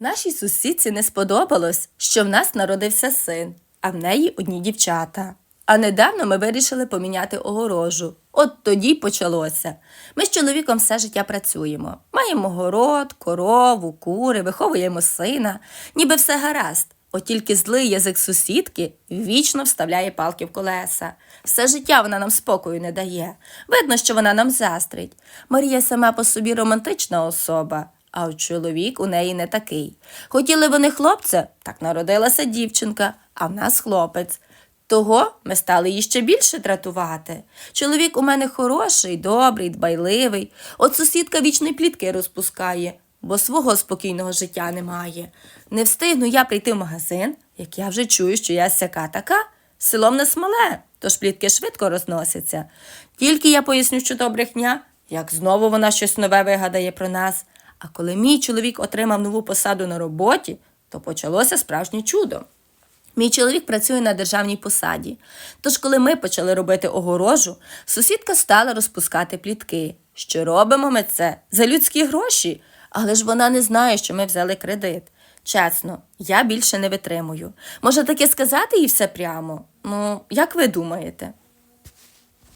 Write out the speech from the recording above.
Нашій сусідці не сподобалось, що в нас народився син, а в неї одні дівчата. А недавно ми вирішили поміняти огорожу. От тоді й почалося. Ми з чоловіком все життя працюємо. Маємо город, корову, кури, виховуємо сина, ніби все гаразд. От тільки злий язик сусідки вічно вставляє палки в колеса. Все життя вона нам спокою не дає. Видно, що вона нам заздрить. Марія сама по собі романтична особа, а чоловік у неї не такий. Хотіли вони хлопця, так народилася дівчинка, а в нас хлопець. Того ми стали її ще більше дратувати. Чоловік у мене хороший, добрий, дбайливий. От сусідка вічної плітки розпускає, бо свого спокійного життя немає. Не встигну я прийти в магазин, як я вже чую, що я сяка така. Селом не смале, тож плітки швидко розносяться. Тільки я поясню, що то брехня, як знову вона щось нове вигадає про нас. А коли мій чоловік отримав нову посаду на роботі, то почалося справжнє чудо. Мій чоловік працює на державній посаді. Тож, коли ми почали робити огорожу, сусідка стала розпускати плітки. Що робимо ми це за людські гроші, але ж вона не знає, що ми взяли кредит. Чесно, я більше не витримую. Може таке сказати їй все прямо? Ну, як ви думаєте?